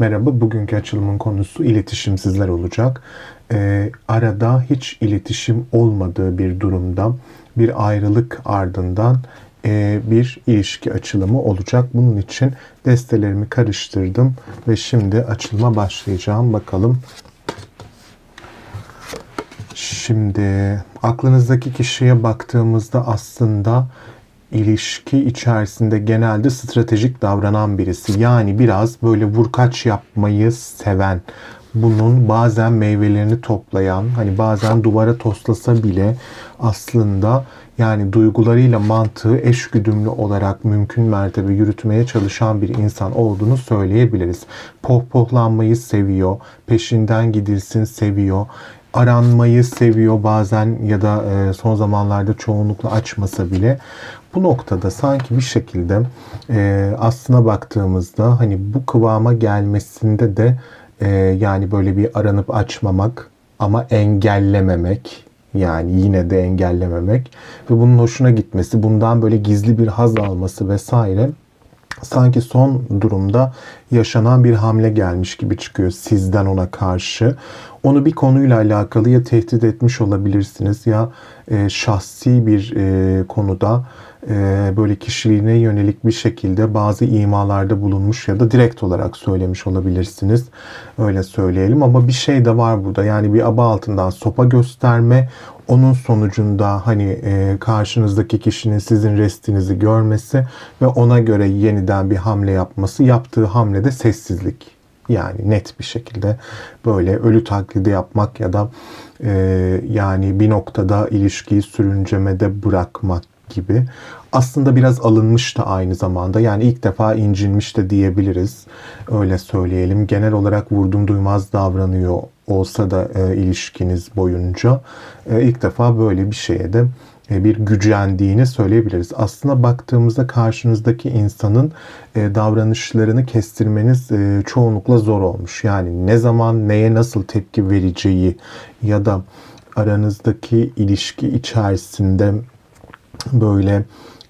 Merhaba, bugünkü açılımın konusu iletişimsizler olacak. Ee, arada hiç iletişim olmadığı bir durumda bir ayrılık ardından e, bir ilişki açılımı olacak. Bunun için destelerimi karıştırdım ve şimdi açılıma başlayacağım. Bakalım. Şimdi aklınızdaki kişiye baktığımızda aslında ilişki içerisinde genelde stratejik davranan birisi. Yani biraz böyle vurkaç yapmayı seven, bunun bazen meyvelerini toplayan, hani bazen duvara toslasa bile aslında yani duygularıyla mantığı eşgüdümlü olarak mümkün mertebe yürütmeye çalışan bir insan olduğunu söyleyebiliriz. Pohpohlanmayı seviyor, peşinden gidilsin seviyor aranmayı seviyor bazen ya da e, son zamanlarda çoğunlukla açmasa bile. Bu noktada sanki bir şekilde e, aslına baktığımızda hani bu kıvama gelmesinde de e, yani böyle bir aranıp açmamak ama engellememek yani yine de engellememek ve bunun hoşuna gitmesi, bundan böyle gizli bir haz alması vesaire sanki son durumda yaşanan bir hamle gelmiş gibi çıkıyor sizden ona karşı. Onu bir konuyla alakalı ya tehdit etmiş olabilirsiniz ya e, şahsi bir e, konuda e, böyle kişiliğine yönelik bir şekilde bazı imalarda bulunmuş ya da direkt olarak söylemiş olabilirsiniz. Öyle söyleyelim ama bir şey de var burada. Yani bir aba altından sopa gösterme, onun sonucunda hani e, karşınızdaki kişinin sizin restinizi görmesi ve ona göre yeniden bir hamle yapması, yaptığı hamlede sessizlik. Yani net bir şekilde böyle ölü taklidi yapmak ya da e, yani bir noktada ilişkiyi sürüncemede bırakmak gibi. Aslında biraz alınmış da aynı zamanda. Yani ilk defa incinmiş de diyebiliriz. Öyle söyleyelim. Genel olarak vurdum duymaz davranıyor olsa da e, ilişkiniz boyunca e, ilk defa böyle bir şeye de bir gücendiğini söyleyebiliriz. Aslında baktığımızda karşınızdaki insanın e, davranışlarını kestirmeniz e, çoğunlukla zor olmuş. Yani ne zaman neye nasıl tepki vereceği ya da aranızdaki ilişki içerisinde böyle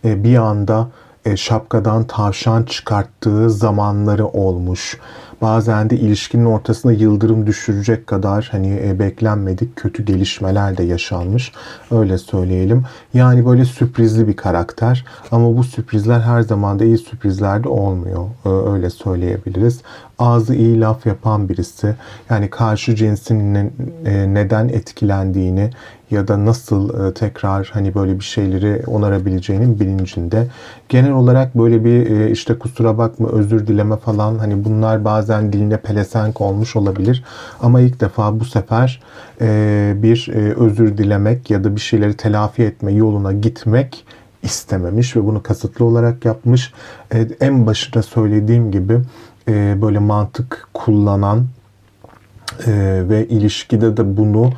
bir anda şapkadan tavşan çıkarttığı zamanları olmuş Bazen de ilişkinin ortasına yıldırım düşürecek kadar hani e, beklenmedik kötü gelişmeler de yaşanmış. Öyle söyleyelim. Yani böyle sürprizli bir karakter ama bu sürprizler her zaman da iyi sürprizler de olmuyor. Öyle söyleyebiliriz. Ağzı iyi laf yapan birisi. Yani karşı cinsin e, neden etkilendiğini ya da nasıl e, tekrar hani böyle bir şeyleri onarabileceğinin bilincinde. Genel olarak böyle bir işte kusura bakma özür dileme falan hani bunlar bazen bazen diline pelesenk olmuş olabilir. Ama ilk defa bu sefer e, bir e, özür dilemek ya da bir şeyleri telafi etme yoluna gitmek istememiş ve bunu kasıtlı olarak yapmış. E, en başında söylediğim gibi e, böyle mantık kullanan e, ve ilişkide de bunu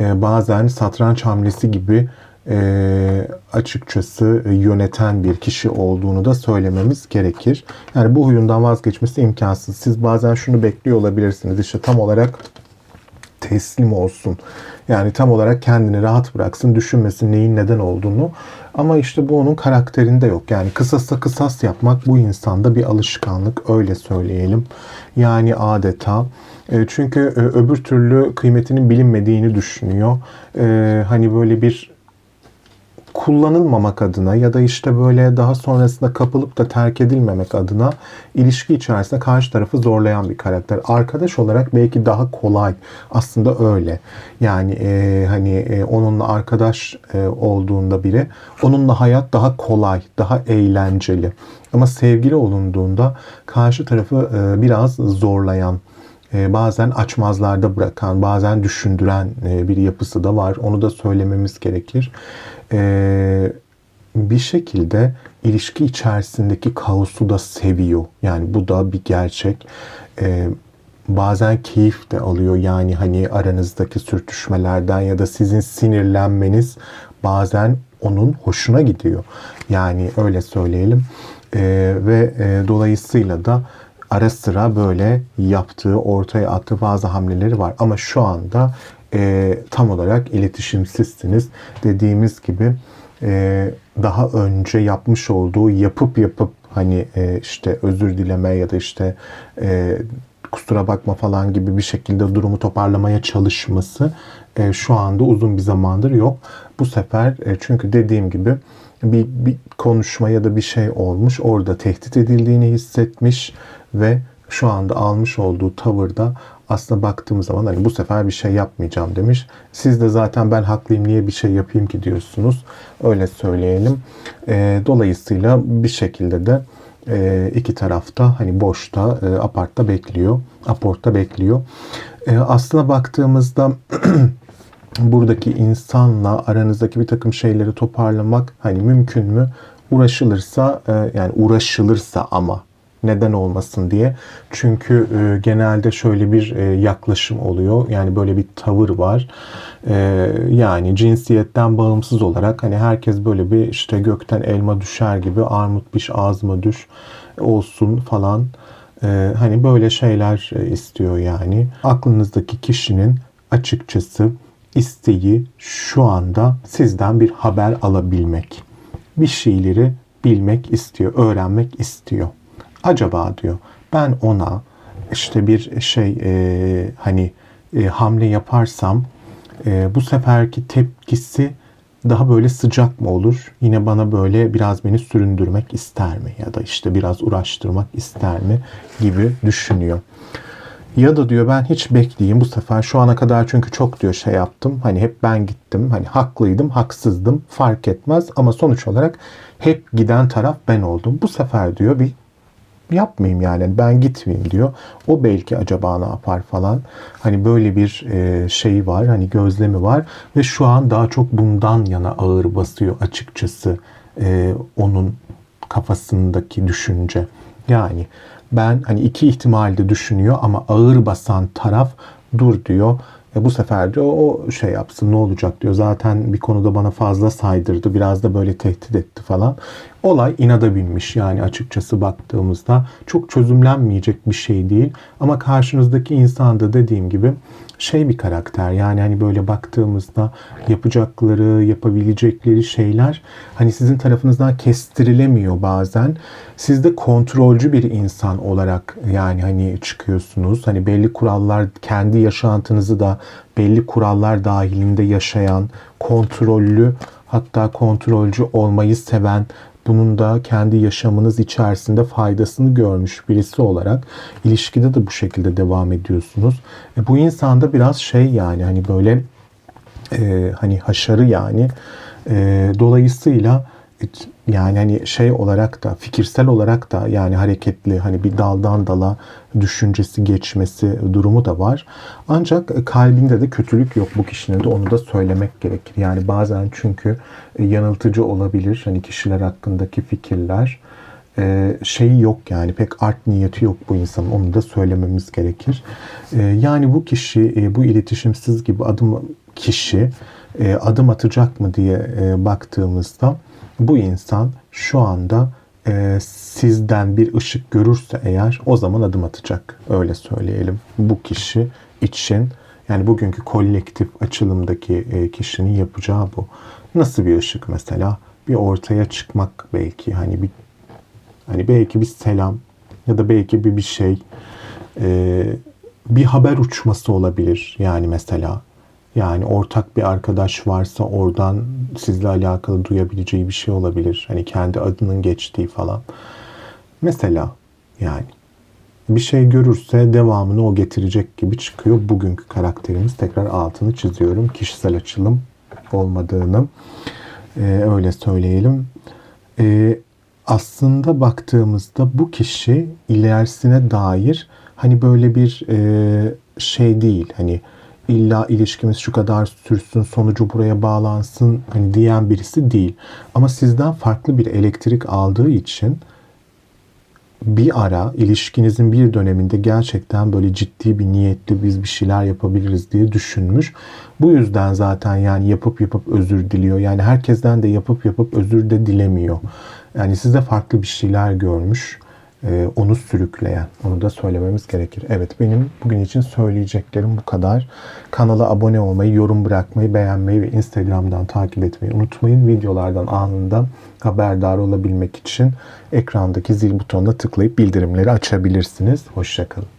e, bazen satranç hamlesi gibi e, açıkçası yöneten bir kişi olduğunu da söylememiz gerekir. Yani bu huyundan vazgeçmesi imkansız. Siz bazen şunu bekliyor olabilirsiniz. İşte tam olarak teslim olsun. Yani tam olarak kendini rahat bıraksın, düşünmesin neyin neden olduğunu. Ama işte bu onun karakterinde yok. Yani kısasa kısas yapmak bu insanda bir alışkanlık öyle söyleyelim. Yani adeta e, çünkü e, öbür türlü kıymetinin bilinmediğini düşünüyor. E, hani böyle bir kullanılmamak adına ya da işte böyle daha sonrasında kapılıp da terk edilmemek adına ilişki içerisinde karşı tarafı zorlayan bir karakter. Arkadaş olarak belki daha kolay. Aslında öyle. Yani e, hani e, onunla arkadaş e, olduğunda biri onunla hayat daha kolay, daha eğlenceli. Ama sevgili olunduğunda karşı tarafı e, biraz zorlayan bazen açmazlarda bırakan, bazen düşündüren e, bir yapısı da var. Onu da söylememiz gerekir. E, bir şekilde ilişki içerisindeki kaosu da seviyor. Yani bu da bir gerçek. Bazen keyif de alıyor. Yani hani aranızdaki sürtüşmelerden ya da sizin sinirlenmeniz bazen onun hoşuna gidiyor. Yani öyle söyleyelim. Ve dolayısıyla da ara sıra böyle yaptığı, ortaya attığı bazı hamleleri var. Ama şu anda e, tam olarak iletişimsizsiniz. Dediğimiz gibi e, daha önce yapmış olduğu yapıp yapıp hani e, işte özür dileme ya da işte e, kusura bakma falan gibi bir şekilde durumu toparlamaya çalışması e, şu anda uzun bir zamandır yok. Bu sefer e, çünkü dediğim gibi bir, bir konuşma ya da bir şey olmuş. Orada tehdit edildiğini hissetmiş ve şu anda almış olduğu tavırda aslında baktığım zaman hani bu sefer bir şey yapmayacağım demiş. Siz de zaten ben haklıyım niye bir şey yapayım ki diyorsunuz. Öyle söyleyelim. E, dolayısıyla bir şekilde de e, iki tarafta hani boşta e, apartta bekliyor. Aportta bekliyor. E, aslına baktığımızda buradaki insanla aranızdaki bir takım şeyleri toparlamak hani mümkün mü? Uğraşılırsa e, yani uğraşılırsa ama neden olmasın diye. Çünkü e, genelde şöyle bir e, yaklaşım oluyor. Yani böyle bir tavır var. E, yani cinsiyetten bağımsız olarak hani herkes böyle bir işte gökten elma düşer gibi armut piş ağzıma düş olsun falan. E, hani böyle şeyler e, istiyor yani. Aklınızdaki kişinin açıkçası isteği şu anda sizden bir haber alabilmek. Bir şeyleri bilmek istiyor, öğrenmek istiyor. Acaba diyor ben ona işte bir şey e, hani e, hamle yaparsam e, bu seferki tepkisi daha böyle sıcak mı olur? Yine bana böyle biraz beni süründürmek ister mi? Ya da işte biraz uğraştırmak ister mi? Gibi düşünüyor. Ya da diyor ben hiç bekleyeyim bu sefer şu ana kadar çünkü çok diyor şey yaptım. Hani hep ben gittim. Hani haklıydım, haksızdım fark etmez ama sonuç olarak hep giden taraf ben oldum. Bu sefer diyor bir yapmayayım yani ben gitmeyeyim diyor. O belki acaba ne yapar falan. Hani böyle bir e, şey var hani gözlemi var ve şu an daha çok bundan yana ağır basıyor açıkçası e, onun kafasındaki düşünce. Yani ben hani iki ihtimalde düşünüyor ama ağır basan taraf dur diyor. E bu sefer diyor o şey yapsın ne olacak diyor. Zaten bir konuda bana fazla saydırdı. Biraz da böyle tehdit etti falan. Olay inada binmiş yani açıkçası baktığımızda. Çok çözümlenmeyecek bir şey değil. Ama karşınızdaki insan da dediğim gibi şey bir karakter. Yani hani böyle baktığımızda yapacakları, yapabilecekleri şeyler hani sizin tarafınızdan kestirilemiyor bazen. Siz de kontrolcü bir insan olarak yani hani çıkıyorsunuz. Hani belli kurallar, kendi yaşantınızı da belli kurallar dahilinde yaşayan, kontrollü hatta kontrolcü olmayı seven, bunun da kendi yaşamınız içerisinde faydasını görmüş birisi olarak ilişkide de bu şekilde devam ediyorsunuz. E, bu insanda biraz şey yani hani böyle e, hani haşarı yani e, dolayısıyla yani hani şey olarak da fikirsel olarak da yani hareketli hani bir daldan dala düşüncesi geçmesi durumu da var. Ancak kalbinde de kötülük yok bu kişinin de onu da söylemek gerekir. Yani bazen çünkü yanıltıcı olabilir hani kişiler hakkındaki fikirler şey yok yani pek art niyeti yok bu insanın onu da söylememiz gerekir. Yani bu kişi bu iletişimsiz gibi adım kişi adım atacak mı diye baktığımızda bu insan şu anda e, sizden bir ışık görürse eğer o zaman adım atacak. Öyle söyleyelim. Bu kişi için yani bugünkü kolektif açılımdaki e, kişinin yapacağı bu. Nasıl bir ışık mesela? Bir ortaya çıkmak belki hani bir hani belki bir selam ya da belki bir bir şey e, bir haber uçması olabilir yani mesela yani ortak bir arkadaş varsa oradan sizle alakalı duyabileceği bir şey olabilir. Hani kendi adının geçtiği falan. Mesela yani bir şey görürse devamını o getirecek gibi çıkıyor. Bugünkü karakterimiz tekrar altını çiziyorum. Kişisel açılım olmadığını e, öyle söyleyelim. E, aslında baktığımızda bu kişi ilerisine dair hani böyle bir e, şey değil. Hani illa ilişkimiz şu kadar sürsün, sonucu buraya bağlansın hani diyen birisi değil. Ama sizden farklı bir elektrik aldığı için bir ara ilişkinizin bir döneminde gerçekten böyle ciddi bir niyetli biz bir şeyler yapabiliriz diye düşünmüş. Bu yüzden zaten yani yapıp yapıp özür diliyor. Yani herkesten de yapıp yapıp özür de dilemiyor. Yani sizde farklı bir şeyler görmüş e, onu sürükleyen. Onu da söylememiz gerekir. Evet benim bugün için söyleyeceklerim bu kadar. Kanala abone olmayı, yorum bırakmayı, beğenmeyi ve Instagram'dan takip etmeyi unutmayın. Videolardan anında haberdar olabilmek için ekrandaki zil butonuna tıklayıp bildirimleri açabilirsiniz. Hoşçakalın.